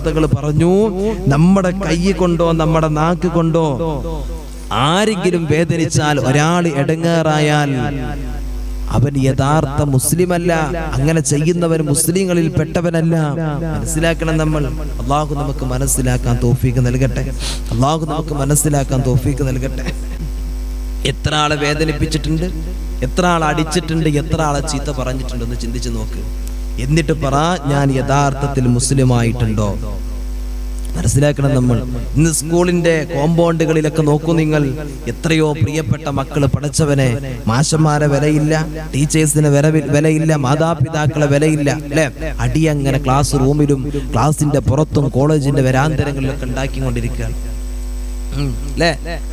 തങ്ങൾ പറഞ്ഞു നമ്മുടെ കൈ കൊണ്ടോ നമ്മുടെ നാക്ക് കൊണ്ടോ ആരെങ്കിലും വേദനിച്ചാൽ ഒരാൾ എടങ്ങേറായാൽ അവൻ യഥാർത്ഥ മുസ്ലിമല്ല അങ്ങനെ ചെയ്യുന്നവൻ മുസ്ലിങ്ങളിൽ പെട്ടവനല്ല. മനസ്സിലാക്കണം നമ്മൾ. അള്ളാഹു നമുക്ക് മനസ്സിലാക്കാൻ തോഫീക്ക് നൽകട്ടെ. അള്ളാഹു നമുക്ക് മനസ്സിലാക്കാൻ തോഫീക്ക് നൽകട്ടെ. എത്ര ആളെ വേദനിപ്പിച്ചിട്ടുണ്ട്? എത്ര ആളെ അടിച്ചിട്ടുണ്ട്? എത്ര ആളെ ചീത്ത പറഞ്ഞിട്ടുണ്ട് എന്ന് ചിന്തിച്ചു നോക്ക്. എന്നിട്ട് പറ ഞാൻ യഥാർത്ഥത്തിൽ മുസ്ലിമായിട്ടുണ്ടോ? മനസ്സിലാക്കണം നമ്മൾ. ഇന്ന് സ്കൂളിന്റെ കോമ്പൗണ്ടുകളിലൊക്കെ നോക്കൂ നിങ്ങൾ. എത്രയോ പ്രിയപ്പെട്ട മക്കൾ പഠിച്ചവനെ. മാഷന്മാരെ വിലയില്ല ടീച്ചേഴ്സിന് വില വിലയില്ല മാതാപിതാക്കളെ വിലയില്ല അല്ലെ? അടിയങ്ങനെ ക്ലാസ് റൂമിലും ക്ലാസിന്റെ പുറത്തും കോളേജിന്റെ വരാന്തരങ്ങളിലൊക്കെ ഉണ്ടാക്കിക്കൊണ്ടിരിക്കുകയാണ്. ഉം, ല്ലേ?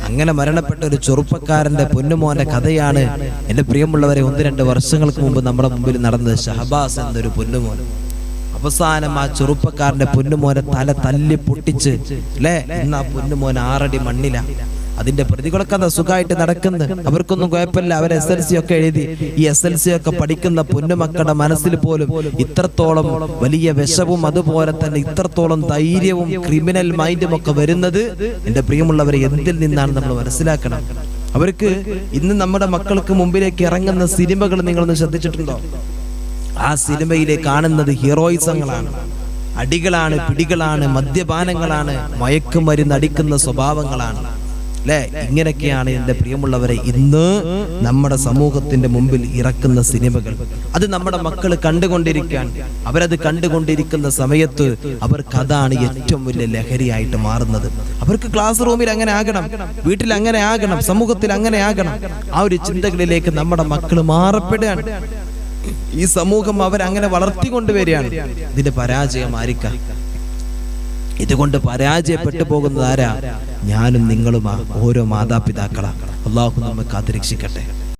അങ്ങനെ മരണപ്പെട്ട ഒരു ചെറുപ്പക്കാരന്റെ പൊന്നുമോന്റെ കഥയാണ് എന്റെ പ്രിയമുള്ളവരെ ഒന്ന് രണ്ട് വർഷങ്ങൾക്ക് മുമ്പ് നമ്മുടെ മുമ്പിൽ നടന്നത് ഷഹബാസ് എന്നൊരു പൊന്നുമോൻ. അവസാനം ആ ചെറുപ്പക്കാരന്റെ പൊന്നുമോനെ തല തല്ലി പൊട്ടിച്ച് അല്ലേ ഇന്ന് ആ പൊന്നുമോൻ ആറടി മണ്ണില. അതിന്റെ പ്രതികളൊക്കെ അത് സുഖമായിട്ട് നടക്കുന്നത് അവർക്കൊന്നും കുഴപ്പമില്ല. അവർ എസ് എൽ സി ഒക്കെ എഴുതി. ഈ എസ് എൽ സി ഒക്കെ പഠിക്കുന്ന പൊന്നുമക്കളുടെ മനസ്സിൽ പോലും ഇത്രത്തോളം വലിയ വിഷവും അതുപോലെ തന്നെ ഇത്രത്തോളം ധൈര്യവും ക്രിമിനൽ മൈൻഡും ഒക്കെ വരുന്നത് എന്റെ പ്രിയമുള്ളവരെ എന്തിൽ നിന്നാണ് നമ്മൾ മനസ്സിലാക്കണം? അവർക്ക് ഇന്ന് നമ്മുടെ മക്കൾക്ക് മുമ്പിലേക്ക് ഇറങ്ങുന്ന സിനിമകൾ നിങ്ങളൊന്ന് ശ്രദ്ധിച്ചിട്ടുണ്ടോ? ആ സിനിമയിലെ കാണുന്നത് ഹീറോയിസങ്ങളാണ്. അടികളാണ് പിടികളാണ് മദ്യപാനങ്ങളാണ് മയക്കുമരുന്ന് അടിക്കുന്ന സ്വഭാവങ്ങളാണ്. അല്ലെ ഇങ്ങനെയൊക്കെയാണ് എന്റെ പ്രിയമുള്ളവരെ ഇന്ന് നമ്മുടെ സമൂഹത്തിന്റെ മുമ്പിൽ ഇറക്കുന്ന സിനിമകൾ. അത് നമ്മുടെ മക്കൾ കണ്ടുകൊണ്ടിരിക്കാൻ അവരത് കണ്ടുകൊണ്ടിരിക്കുന്ന സമയത്ത് അവർക്ക് അതാണ് ഏറ്റവും വലിയ ലഹരിയായിട്ട് മാറുന്നത്. അവർക്ക് ക്ലാസ് റൂമിൽ അങ്ങനെ ആകണം വീട്ടിൽ അങ്ങനെ ആകണം സമൂഹത്തിൽ അങ്ങനെ ആകണം. ആ ഒരു ചിന്തകളിലേക്ക് നമ്മുടെ മക്കൾ മാറപ്പെടുകയാണ്. ഈ സമൂഹം അവരങ്ങനെ വളർത്തിക്കൊണ്ടുവരികയാണ്. ഇതിന്റെ പരാജയം ആരിക്കാം ഇതുകൊണ്ട് പരാജയപ്പെട്ടു പോകുന്നത് ആരാ? ഞാനും നിങ്ങളുമാ ഓരോ മാതാപിതാക്കളാ. അള്ളാഹു നമ്മെ കാത്തിരക്ഷിക്കട്ടെ.